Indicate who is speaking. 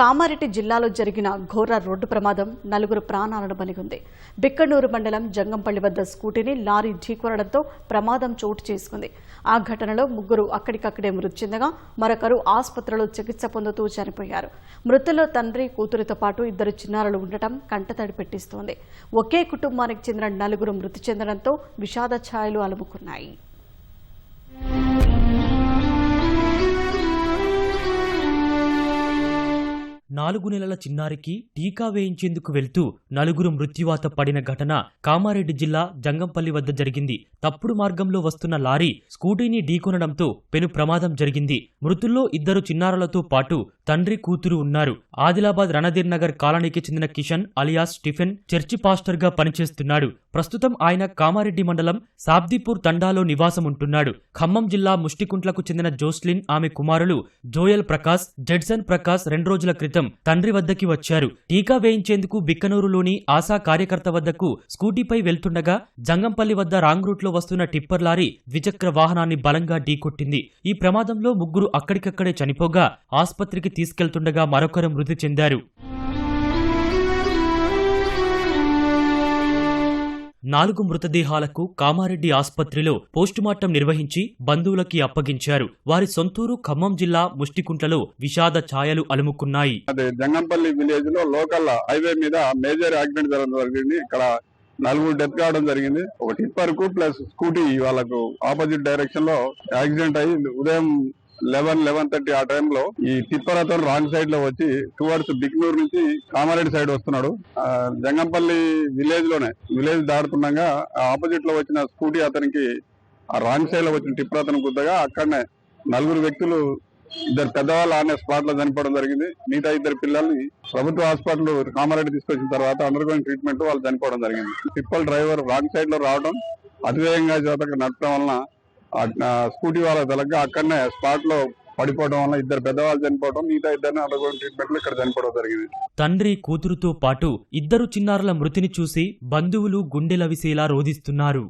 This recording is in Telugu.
Speaker 1: కామారెడ్డి జిల్లాలో జరిగిన ఘోర రోడ్డు ప్రమాదం నలుగురు ప్రాణాలను బలిగొంది బిక్కనూరు మండలం జంగంపల్లి వద్ద స్కూటీని లారీ ఢీకొనడంతో ప్రమాదం చోటు చేసుకుంది. ఆ ఘటనలో ముగ్గురు అక్కడికక్కడే మృతి చెందగా మరొకరు ఆసుపత్రిలో చికిత్స పొందుతూ చనిపోయారు. మృతుల్లో తండ్రి కూతురితో పాటు ఇద్దరు చిన్నారులు ఉండటం కంటతడి పెట్టిస్తోంది. ఒకే కుటుంబానికి చెందిన నలుగురు మృతి చెందడంతో విషాద ఛాయలు అలుముకున్నాయి.
Speaker 2: నాలుగు నెలల చిన్నారికి టీకా వేయించేందుకు వెళ్తూ నలుగురు మృత్యువాత పడిన ఘటన కామారెడ్డి జిల్లా జంగంపల్లి వద్ద జరిగింది. తప్పుడు మార్గంలో వస్తున్న లారీ స్కూటీని ఢీకొనడంతో పెను ప్రమాదం జరిగింది. మృతుల్లో ఇద్దరు చిన్నారులతో పాటు తండ్రి కూతురు ఉన్నారు. ఆదిలాబాద్ రణధీర్ నగర్ కాలనీకి చెందిన కిషన్ అలియాస్ స్టిఫెన్ చర్చి పాస్టర్గా పనిచేస్తున్నాడు. ప్రస్తుతం ఆయన కామారెడ్డి మండలం సాబ్దిపూర్ తండాలో నివాసం ఉంటున్నాడు ఖమ్మం జిల్లా ముష్టికుంట్లకు చెందిన జోస్లిన్ ఆమె కుమారులు జోయల్ ప్రకాష్ జడ్సన్ ప్రకాష్ రెండు రోజుల క్రితం తండ్రి వద్దకి వచ్చారు. టీకా వేయించేందుకు బిక్కనూరులోని ఆశా కార్యకర్త వద్దకు స్కూటీపై వెళ్తుండగా జంగంపల్లి వద్ద రాంగ్ రూట్లో వస్తున్న టిప్పర్ లారీ ద్విచక్ర వాహనాన్ని బలంగా ఢీకొట్టింది. ఈ ప్రమాదంలో ముగ్గురు అక్కడికక్కడే చనిపోగా ఆసుపత్రికి తీసుకెళ్తుండగా మరొకరు మృతి చెందారు. నాలుగు మృతదేహాలకు కామారెడ్డి ఆసుపత్రిలో పోస్టుమార్టం నిర్వహించి బంధువులకి అప్పగించారు. వారి సొంతూరు ఖమ్మం జిల్లా ముష్టికుంట్లలో విషాద ఛాయలు అలుముకున్నాయి.
Speaker 3: అదే జంగంపల్లి విలేజ్లో లోకల్ హైవే మీద మేజర్ యాక్సిడెంట్ జరగడం జరిగింది. ఇక్కడ నలుగురు డెత్ కావడం జరిగింది. ఒక టిప్పర్కు ప్లస్ స్కూటీ వాళ్ళకు ఆపోజిట్ డైరెక్షన్లో యాక్సిడెంట్ అయ్యి ఉదయం లెవెన్ లెవెన్ థర్టీ ఆ టైంలో ఈ టిప్పర్ అతను రాంగ్ సైడ్లో వచ్చి టువర్డ్స్ బిగ్నూర్ నుంచి కామారెడ్డి సైడ్ వస్తున్నాడు. ఆ, జంగంపల్లి విలేజ్లోనే విలేజ్ దాడుతుండగా ఆపోజిట్లో వచ్చిన స్కూటీ అతనికి ఆ రాంగ్ సైడ్లో వచ్చిన టిప్పర్ అతను గుద్దగా అక్కడనే నలుగురు వ్యక్తులు ఇద్దరు పెద్దవాళ్ళు ఆనే స్పాట్లో చనిపోవడం జరిగింది. మిగతా ఇద్దరు పిల్లల్ని ప్రభుత్వ హాస్పిటల్ కామారెడ్డి తీసుకొచ్చిన తర్వాత అండర్గోయింగ్ ట్రీట్మెంట్ వాళ్ళు చనిపోవడం జరిగింది. టిప్పల్ డ్రైవర్ రాంగ్ సైడ్లో రావడం అతివేగంగా జాతక నడపడం వలన స్కూటీ వాళ్ళ తలగా అక్కడనే స్పాట్లో పడిపోవడం వల్ల ఇద్దరు పెద్దవాళ్ళు చనిపోవడం మిగతా ఇద్దరిని ట్రీట్మెంట్ ఇక్కడ చనిపోవడం జరిగింది.
Speaker 2: తండ్రి కూతురుతో పాటు ఇద్దరు చిన్నారుల మృతిని చూసి బంధువులు గుండెలవిసేలా రోధిస్తున్నారు.